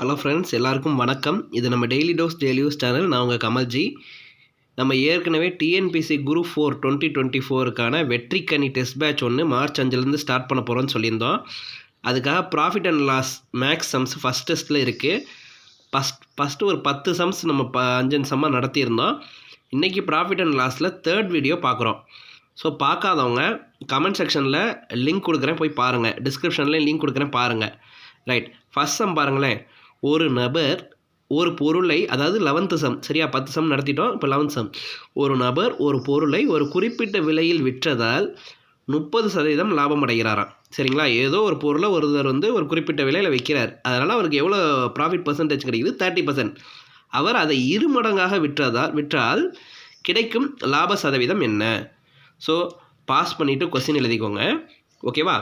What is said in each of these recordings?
Hello friends எல்லாருக்கும் வணக்கம். இது நம்ம daily dose daily use channel நான் உங்கள் கமல்ஜி. நம்ம ஏற்கனவே TNPSC group four twenty twenty ஃபோருக்கான வெற்றிக்கனி டெஸ்ட் பேட்ச் ஒன்று மார்ச் அஞ்சுலேருந்து ஸ்டார்ட் பண்ண போகிறோம்னு சொல்லியிருந்தோம். அதுக்காக profit and loss maths sums first டெஸ்ட்டில் இருக்குது ஃபஸ்ட் ஃபஸ்ட்டு ஒரு பத்து சம்ஸ் நம்ம ப அஞ்சு சம்மாக நடத்தியிருந்தோம். இன்றைக்கி ப்ராஃபிட் அண்ட் லாஸில் தேர்ட் வீடியோ பார்க்குறோம். ஸோ பார்க்காதவங்க கமெண்ட் செக்ஷனில் லிங்க் கொடுக்குறேன் போய் பாருங்கள் டிஸ்கிரிப்ஷனில் லிங்க் கொடுக்குறேன் பாருங்கள் ரைட் ஃபஸ்ட் சம் பாருங்களேன். ஒரு நபர் ஒரு பொருளை அதாவது லெவன்த்து சம் சரியா? பத்து சம் நடத்திட்டோம் இப்போ லெவன்த் சம் ஒரு நபர் ஒரு பொருளை ஒரு குறிப்பிட்ட விலையில் விற்றதால் முப்பது சதவீதம் லாபம் அடைகிறாராம். சரிங்களா? ஏதோ ஒரு பொருளை ஒருத்தர் வந்து ஒரு குறிப்பிட்ட விலையில் விற்கிறார் அதனால் அவருக்கு எவ்வளோ ப்ராஃபிட் பர்சன்டேஜ் கிடைக்குது? தேர்ட்டி பர்சன்ட் அவர் அதை இரு மடங்காக விற்றதால் விற்றால் கிடைக்கும் லாப சதவீதம் என்ன? ஸோ பாஸ் பண்ணிவிட்டு கொஸ்டின் எழுதிக்கோங்க. ஓகேவா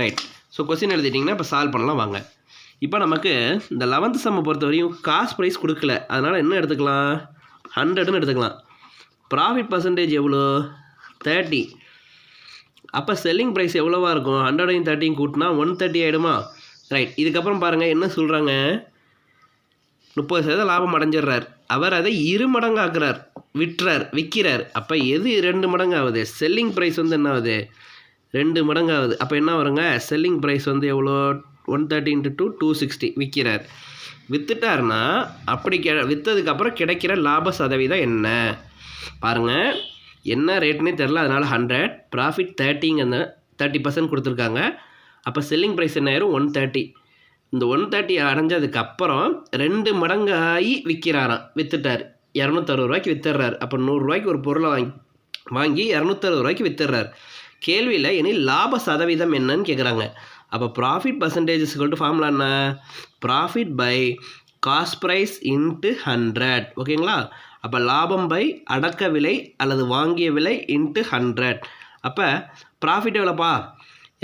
ரைட் ஸோ கொஸ்டின் எழுதிட்டிங்கன்னா இப்போ சால்வ் பண்ணலாம். வாங்க. இப்போ நமக்கு இந்த லெவன்த்து செம்மை பொறுத்த வரையும் காஸ்ட் ப்ரைஸ் கொடுக்கல. அதனால் என்ன எடுத்துக்கலாம்? ஹண்ட்ரட்னு எடுத்துக்கலாம். ப்ராஃபிட் பர்சன்டேஜ் எவ்வளோ? தேர்ட்டி அப்போ செல்லிங் ப்ரைஸ் எவ்வளோவா இருக்கும்? ஹண்ட்ரடையும் தேர்ட்டியும் கூட்டினா ஒன் தேர்ட்டி ஆகிடுமா ரைட் இதுக்கப்புறம் பாருங்கள் என்ன சொல்கிறாங்க முப்பது சதவீதம் லாபம் அடைஞ்சிடுறார். அவர் அதை இரு மடங்காக்குறார். விற்றார் விற்கிறார் அப்போ எது ரெண்டு மடங்கு ஆகுது செல்லிங் ப்ரைஸ் வந்து என்ன ஆகுது ரெண்டு மடங்கு ஆகுது அப்போ என்ன வருங்க? செல்லிங் ப்ரைஸ் வந்து எவ்வளோ? One thirty into two two sixty விற்கிறார் விற்றுட்டாருன்னா அப்படி கெ விற்றதுக்கப்புறம் கிடைக்கிற லாப சதவீதம் என்ன? பாருங்கள் என்ன ரேட்னே தெரில அதனால் ஹண்ட்ரட் ப்ராஃபிட் தேர்ட்டிங்க தேர்ட்டி பர்சன்ட் கொடுத்துருக்காங்க. அப்போ செல்லிங் ப்ரைஸ் என்ன ஆயிரும்? ஒன் தேர்ட்டி இந்த ஒன் தேர்ட்டி அடைஞ்சதுக்கப்புறம் ரெண்டு மடங்கு ஆகி விற்கிறாராம் விற்றுட்டார் இரநூத்தறுபது ரூபாய்க்கு விற்றுறாரு அப்போ நூறுரூவாய்க்கு ஒரு பொருளை வாங்கி வாங்கி இரநூத்தறுபது ரூபாய்க்கு விற்றுறாரு கேள்வியில் இனி லாப சதவீதம் என்னன்னு கேட்குறாங்க அப்போ ப்ராஃபிட் பர்சன்டேஜஸ் கொண்டு ஃபார்முலா என்ன? Profit by cost price into hundred ஓகேங்களா? அப்போ லாபம் பை அடக்க விலை அல்லது வாங்கிய விலை இன்ட்டு ஹண்ட்ரட் அப்போ ப்ராஃபிட் எவ்வளோப்பா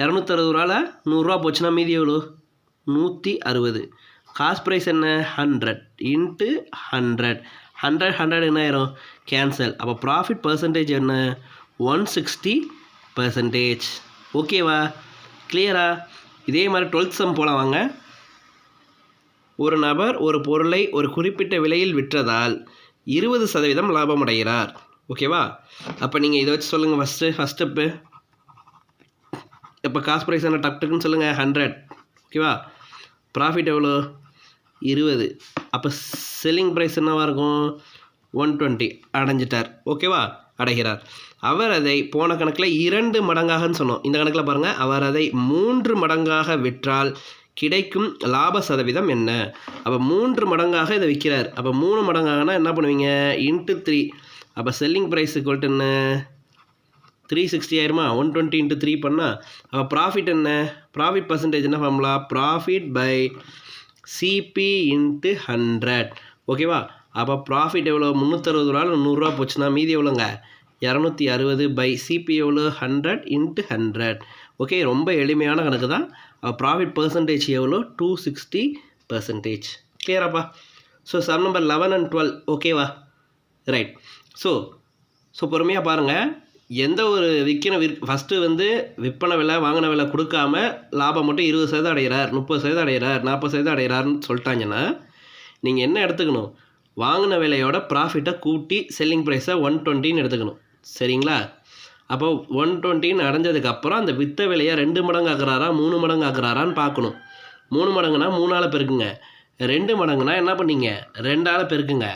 இரநூத்தறுபது ரூபாவில் நூறுரூவா போச்சுன்னா மீதி எவ்வளோ நூற்றி அறுபது காஸ்ட் ப்ரைஸ் என்ன? Hundred into hundred hundred hundred என்ன ஆயிரும்? கேன்சல் அப்போ ப்ராஃபிட் பர்சன்டேஜ் என்ன? ஒன் சிக்ஸ்டி பர்சன்டேஜ் ஓகேவா கிளியரா இதே மாதிரி டுவெல்த் சம் போல வாங்க. ஒரு நபர் ஒரு பொருளை ஒரு குறிப்பிட்ட விலையில் விற்றதால் இருபது சதவீதம் லாபம் அடைகிறார். ஓகேவா அப்போ நீங்கள் இதை வச்சு சொல்லுங்கள் ஃபஸ்ட்டு ஃபஸ்ட் ஸ்டெப்பு இப்போ காஸ்ட் ப்ரைஸ் என்ன? டக் டக்குன்னு சொல்லுங்கள் ஹண்ட்ரட் ஓகேவா ப்ராஃபிட் எவ்வளோ இருபது. அப்போ செல்லிங் ப்ரைஸ் என்னவாக இருக்கும்? ஒன் டுவெண்ட்டி அடைஞ்சிட்டார். ஓகேவா அடைகிறார். அவர் அதை போன கணக்கில் இரண்டு மடங்காகன்னு சொன்னோம். இந்த கணக்கில் பாருங்கள் அவர் அதை மூன்று மடங்காக விற்றால் கிடைக்கும் லாப சதவீதம் என்ன? அப்போ மூன்று மடங்காக இதை விற்கிறார் அப்போ மூணு மடங்காகனா என்ன பண்ணுவீங்க? இன்ட்டு த்ரீ அப்போ செல்லிங் ப்ரைஸ் கொல்ட்டு என்ன? த்ரீ சிக்ஸ்டி ஆயிருமா? ஒன் டுவெண்ட்டி இன்ட்டு த்ரீ பண்ணால் அப்போ ப்ராஃபிட் என்ன? ப்ராஃபிட் பர்சன்டேஜ் என்ன formula profit by CP into hundred ஓகேவா அப்போ ப்ராஃபிட் எவ்வளோ முந்நூற்றறுபது ரூபா நூறுரூவா போச்சுன்னா மீதி எவ்வளோங்க இரநூத்தி அறுபது பை சிபிஎவில் ஹண்ட்ரட் இன்ட்டு ஹண்ட்ரட் ஓகே ரொம்ப எளிமையான கணக்கு தான். Uh, ப்ராஃபிட் பர்சன்டேஜ் எவ்வளோ? Two sixty percentage கிளியராப்பா so sum number eleven and twelve ஓகேவா ரைட் ஸோ ஸோ பொறுமையாக பாருங்கள் எந்த ஒரு விற்கின விற் ஃபஸ்ட்டு வந்து விற்பனை விலை வாங்கின விலை கொடுக்காம லாபம் மட்டும் இருபது சதவீதம் அடைகிறார் முப்பது சதவீதம் அடைகிறார் நாற்பது சதவீதம் அடைகிறாருன்னு சொல்லிட்டாங்கன்னா நீங்கள் என்ன எடுத்துக்கணும்? வாங்கின விலையோட ப்ராஃபிட்டை கூட்டி செல்லிங் ப்ரைஸை ஒன் டுவெண்ட்டின்னு எடுத்துக்கணும். சரிங்களா? அப்போ ஒன் டுவெண்ட்டின்னு அடைஞ்சதுக்கப்புறம் அந்த வித்த விலையை ரெண்டு மடங்கு ஆக்குறாரா மூணு மடங்கு ஆக்குறாரான்னு பார்க்கணும். மூணு மடங்குனா மூணால் பெருக்குங்க. ரெண்டு மடங்குனா என்ன பண்ணீங்க? ரெண்டால் பெருக்குங்க.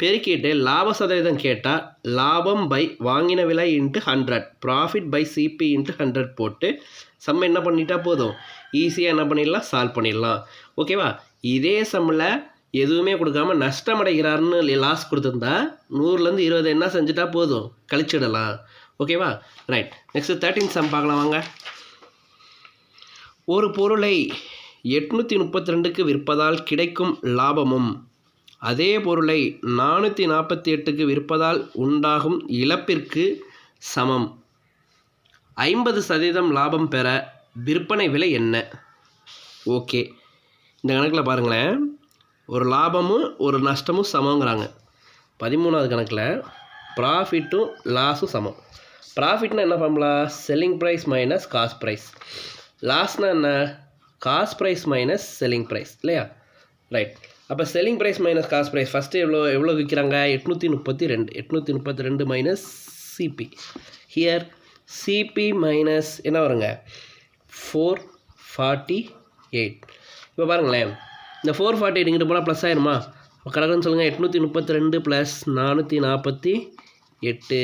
பெருக்கிட்டு லாப சதவீதம் கேட்டால் லாபம் பை வாங்கின விலை into hundred profit by CP into hundred போட்டு சம்ம என்ன பண்ணிட்டா போதும்? ஈஸியாக என்ன பண்ணிடலாம்? சால்வ் பண்ணிடலாம். ஓகேவா இதே சம்மில் எதுவுமே கொடுக்காம நஷ்டம் அடைகிறாருன்னு லாஸ் கொடுத்துருந்தா நூறுலேருந்து இருபது என்ன செஞ்சுட்டா போதும். கழிச்சிடலாம். ஓகேவா ரைட் நெக்ஸ்ட் தேர்ட்டின் சம் பார்க்கலாம் வாங்க. ஒரு பொருளை எட்நூற்றி முப்பத்தி ரெண்டுக்கு விற்பதால் கிடைக்கும் லாபமும் அதே பொருளை நானூற்றி நாற்பத்தி எட்டுக்கு விற்பதால் உண்டாகும் இழப்பிற்கு சமம். ஐம்பது சதவீதம் லாபம் பெற விற்பனை விலை என்ன? ஓகே இந்த கணக்கில் பாருங்களேன். ஒரு லாபமும் ஒரு நஷ்டமும் சமங்கிறாங்க பதிமூணாவது கணக்கில் ப்ராஃபிட்டும் லாஸும் சமம். ப்ராஃபிட்னா என்ன formula selling price minus cost price லாஸ்னால் என்ன? Cost price minus selling price இல்லையா? ரைட் அப்போ selling price minus cost price first எவ்வளோ எவ்வளோ விற்கிறாங்க எட்நூற்றி முப்பத்தி ரெண்டு எட்நூற்றி முப்பத்தி ரெண்டு minus CP here CP minus என்ன வருங்க? ஃபோர் ஃபார்ட்டி எயிட் இப்போ பாருங்களேன். இந்த ஃபோர் ஃபார்ட்டி எயிட் இங்கிட்டு போனால் ப்ளஸ் ஆயிருமா? கணக்குன்னு சொல்லுங்கள் எட்நூற்றி முப்பத்தி ரெண்டு ப்ளஸ் நானூற்றி நாற்பத்தி எட்டு.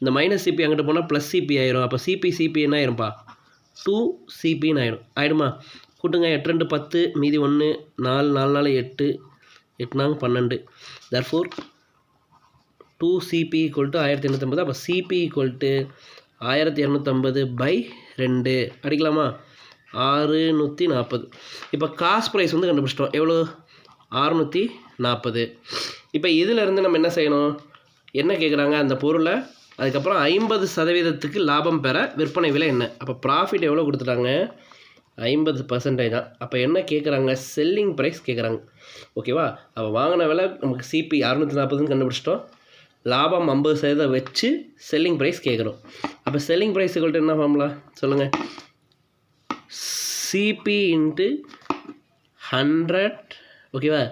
இந்த மைனஸ் சிபி அங்கிட்ட போனால் ப்ளஸ் சிபி ஆயிரும். அப்போ சிபி சிபி என்ன ஆயிரும்ப்பா டூ சிபின்னு ஆயிடும் ஆயிடுமா? கூட்டுங்க எட்டு ரெண்டு பத்து மீதி ஒன்று நாலு நாலு நாலு எட்டு எட்டு நாங்க பன்னெண்டு therefore two CP equal to ஆயிரத்தி எண்ணூற்றம்பது அப்போ சிபி ஈக்குவல் டு ஆயிரத்தி இரநூத்தம்பது பை ரெண்டு. அடிக்கலாமா? ஆறு நூற்றி நாற்பது இப்போ காஸ்ட் ப்ரைஸ் வந்து கண்டுபிடிச்சிட்டோம். எவ்வளோ அறுநூற்றி நாற்பது இப்போ இதிலேருந்து நம்ம என்ன செய்யணும்? என்ன கேட்குறாங்க அந்த பொருளை அதுக்கப்புறம் ஐம்பது சதவீதத்துக்கு லாபம் பெற விற்பனை விலை என்ன? அப்போ ப்ராஃபிட் எவ்வளோ கொடுத்துட்டாங்க? ஐம்பது பர்சன்டேஜ் தான். அப்போ என்ன கேட்குறாங்க செல்லிங் ப்ரைஸ் கேட்குறாங்க ஓகேவா அப்போ வாங்கின விலை நமக்கு சிபி அறுநூற்றி நாற்பதுன்னு கண்டுபிடிச்சிட்டோம். லாபம் ஐம்பது சதவீதம் வச்சு செல்லிங் ப்ரைஸ் கேட்குறோம் அப்போ செல்லிங் ப்ரைஸ் என்ன ஃபார்முலா சொல்லுங்கள் சிபி இன்ட்டு ஹண்ட்ரட் ஓகேவா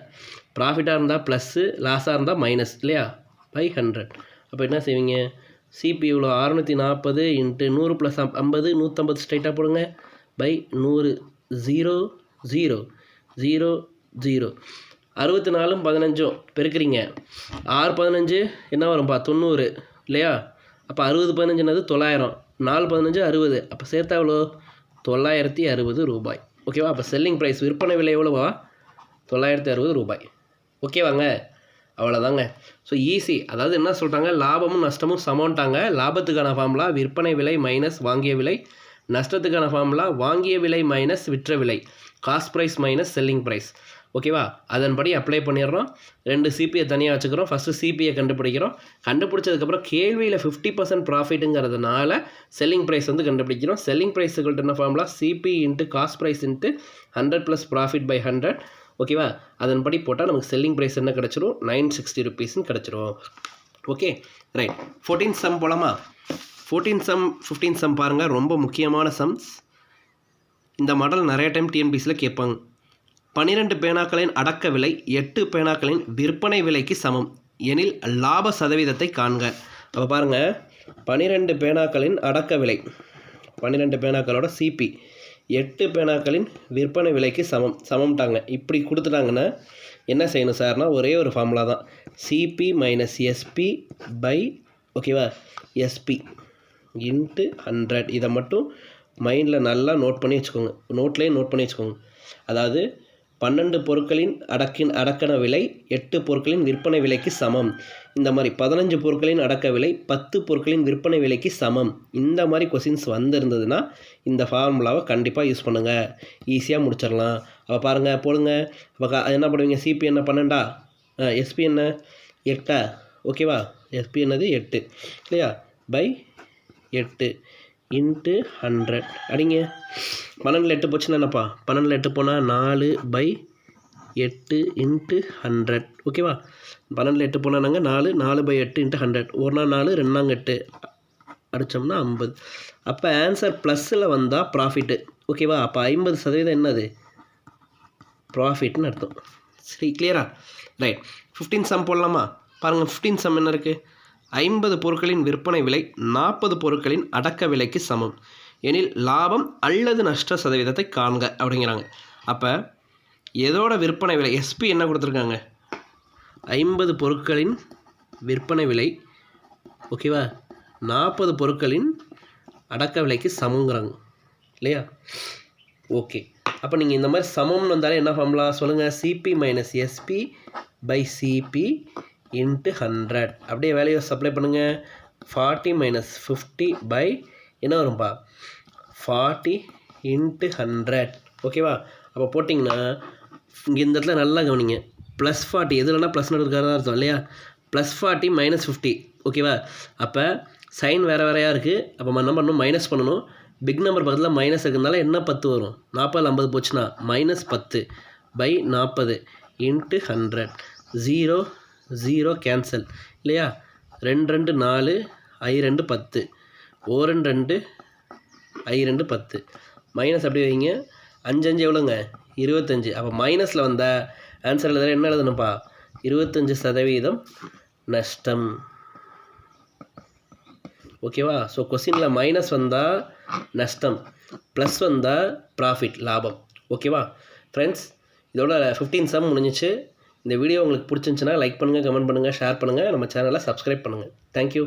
ப்ராஃபிட்டாக இருந்தால் ப்ளஸ்ஸு லாஸாக இருந்தால் மைனஸ் இல்லையா? பை ஹண்ட்ரட் அப்போ என்ன செய்வீங்க? சிபி இவ்வளோ அறநூற்றி நாற்பது இன்ட்டு நூறு ப்ளஸ் ஐம்பது நூற்றம்பது ஸ்ட்ரைட்டாக போடுங்க. பை நூறு ஜீரோ ஜீரோ ஜீரோ ஜீரோ அறுபத்தி நாலும் பதினஞ்சும் பெருக்கிறீங்க. ஆறு பதினஞ்சு என்ன வரும்ப்பா தொண்ணூறு இல்லையா? அப்போ அறுபது பதினஞ்சு என்னது தொள்ளாயிரம். நாலு பதினஞ்சு அறுபது. அப்போ சேர்த்தா எவ்வளோ? தொள்ளாயிரத்தி அறுபது ரூபாய். ஓகேவா அப்போ செல்லிங் ப்ரைஸ் விற்பனை விலை எவ்வளோவா? தொள்ளாயிரத்தி அறுபது ரூபாய். ஓகேவாங்க அவ்வளோதாங்க ஸோ ஈஸி அதாவது என்ன சொல்கிறாங்க லாபமும் நஷ்டமும் சமோன்ட்டாங்க லாபத்துக்கான ஃபார்முலா விற்பனை விலை மைனஸ் வாங்கிய விலை நஷ்டத்துக்கான ஃபார்முலா வாங்கிய விலை மைனஸ் விற்ற விலை. Cost price minus selling price ஓகேவா? அதன்படி அப்ளை பண்ணிடுறோம். ரெண்டு சிபியை தனியாக வச்சுக்கிறோம். ஃபஸ்ட்டு சிபியை கண்டுபிடிக்கிறோம். கண்டுபிடிச்சதுக்கப்புறம் கேள்வியில் ஃபிஃப்டி பர்சன்ட் ப்ராஃபிட்டுங்கிறதுனால செல்லிங் ப்ரைஸ் வந்து கண்டுபிடிக்கிறோம். செல்லிங் ப்ரைஸுகள்ட்ட என்ன formula CP into cost price into hundred plus profit by hundred ஓகேவா? அதன்படி போட்டால் நமக்கு செல்லிங் ப்ரைஸ் என்ன கிடச்சிரும்? நைன் சிக்ஸ்டி ருபீஸ்னு கிடச்சிரும். ஓகே? ரைட் ஃபோர்டீன் சம் போலாமா? ஃபோர்டீன் சம் ஃபிஃப்டீன் சம் பாருங்கள் ரொம்ப முக்கியமான சம்ஸ் இந்த மாடல் நிறைய டைம் டிஎன்பிசியில் கேட்பாங்க. பன்னிரெண்டு பேனாக்களின் அடக்க விலை எட்டு பேனாக்களின் விற்பனை விலைக்கு சமம். எனில் லாப சதவீதத்தை காண்க. அப்போ பாருங்கள் பன்னிரெண்டு பேனாக்களின் அடக்க விலை பன்னிரெண்டு பேனாக்களோட சிபி எட்டு பேனாக்களின் விற்பனை விலைக்கு சமம். சமம்ட்டாங்க. இப்படி கொடுத்துட்டாங்கன்னா என்ன செய்யணும் சார்னா ஒரே ஒரு ஃபார்முலா தான். சிபி மைனஸ் எஸ்பி பை ஓகேவா எஸ்பி இன்ட்டு ஹண்ட்ரட் இதை மட்டும் மைண்டில் நல்லா நோட் பண்ணி வச்சுக்கோங்க. நோட்லேயே நோட் பண்ணி வச்சுக்கோங்க. அதாவது பன்னெண்டு பொருட்களின் அடக்கின் அடக்கண விலை எட்டு பொருட்களின் விற்பனை விலைக்கு சமம். இந்த மாதிரி பதினஞ்சு பொருட்களின் அடக்க விலை பத்து பொருட்களின் விற்பனை விலைக்கு சமம். இந்த மாதிரி கொஷின்ஸ் வந்திருந்ததுன்னா இந்த ஃபார்முலாவை கண்டிப்பாக யூஸ் பண்ணுங்கள் ஈஸியாக முடிச்சிடலாம். அப்போ பாருங்கள் போடுங்க. அப்போ என்ன பண்ணுவீங்க சிபி என்ன? பன்னெண்டா? எஸ்பி என்ன? எட்டா? ஓகேவா எஸ்பி என்னது? எட்டு. இல்லையா? பை எட்டு. இன்ட்டு ஹண்ட்ரட் அடிங்க. பன்னெண்டில் எட்டு போச்சுன்னா என்னப்பா? பன்னெண்டில் எட்டு போனால் நாலு பை எட்டு இன்ட்டு ஹண்ட்ரட் ஓகேவா பன்னெண்டில் எட்டு போனால் நாங்கள் நாலு நாலு பை எட்டு இன்ட்டு ஹண்ட்ரட் ஒரு நாள் நாலு ரெண்டாங்க எட்டு. அடித்தோம்னா ஐம்பது. அப்போ ஆன்சர் ப்ளஸ்ஸில் வந்தால் ப்ராஃபிட்டு ஓகேவா அப்போ ஐம்பது சதவீதம் என்னது? ப்ராஃபிட்னு அர்த்தம். சரி கிளியரா ரைட் ஃபிஃப்டீன் சம் போடலாமா? பாருங்கள் ஃபிஃப்டீன் சம் என்ன இருக்குது ஐம்பது பொருட்களின் விற்பனை விலை நாற்பது பொருட்களின் அடக்க விலைக்கு சமம். எனில் லாபம் அல்லது நஷ்ட சதவீதத்தை காண்க அப்படிங்கிறாங்க. அப்போ எதோட விற்பனை விலை? எஸ்பி என்ன கொடுத்துருக்காங்க? ஐம்பது பொருட்களின் விற்பனை விலை ஓகேவா நாற்பது பொருட்களின் அடக்க விலைக்கு சமங்கிறாங்க இல்லையா? ஓகே அப்போ நீங்கள் இந்த மாதிரி சமம்னு வந்தாலே என்ன பண்ணலாம்? சொல்லுங்கள் CP minus SP by CP into hundred அப்படியே வேல்யூ சப்ளை பண்ணுங்கள் ஃபார்ட்டி மைனஸ் ஃபிஃப்டி பை என்ன வரும்பா? ஃபார்ட்டி இன்ட்டு ஹண்ட்ரட் ஓகேவா அப்போ போட்டிங்கன்னா இங்கே இந்த இடத்துல நல்லா கவனிங்க. ப்ளஸ் ஃபார்ட்டி எதுலனா ப்ளஸ் இருக்கிறதா அர்த்தம் இல்லையா? ப்ளஸ் ஃபார்ட்டி மைனஸ் ஃபிஃப்டி ஓகேவா அப்போ சைன் வேறு வேறையாக இருக்குது அப்போ என்ன பண்ணணும்? மைனஸ் பண்ணணும். பிக் நம்பர் பக்கத்தில் மைனஸ் இருக்கிறதுனால என்ன பத்து வரும்? நாற்பது ஐம்பது போச்சுன்னா மைனஸ் பத்து பை நாற்பது into hundred zero zero cancel இல்லையா? ரெண்டு ரெண்டு நாலு ஐ ரெண்டு பத்து. ஓ ரெண்டு ரெண்டு ஐ ரெண்டு பத்து. மைனஸ் அப்படி வைங்க. அஞ்சு அஞ்சு எவ்வளோங்க? இருபத்தஞ்சு. அப்போ மைனஸில் வந்தால் ஆன்சர் எழுதுற என்ன எழுதணும்ப்பா? இருபத்தஞ்சி சதவீதம் நஷ்டம். ஓகேவா? ஸோ கொஸ்டினில் மைனஸ் வந்தால் நஷ்டம். ப்ளஸ் வந்தால் ப்ராஃபிட் லாபம். ஓகேவா? ஃப்ரெண்ட்ஸ் இதோட ஃபிஃப்டீன் சம் முடிஞ்சிச்சு. இந்த வீடியோ உங்களுக்கு பிடிச்சிருந்துச்சுன்னா லைக் பண்ணுங்கள் கமெண்ட் பண்ணுங்கள் ஷேர் பண்ணுங்கள் நம்ம சேனலை சப்ஸ்கிரைப் பண்ணுங்கள் தேங்க்யூ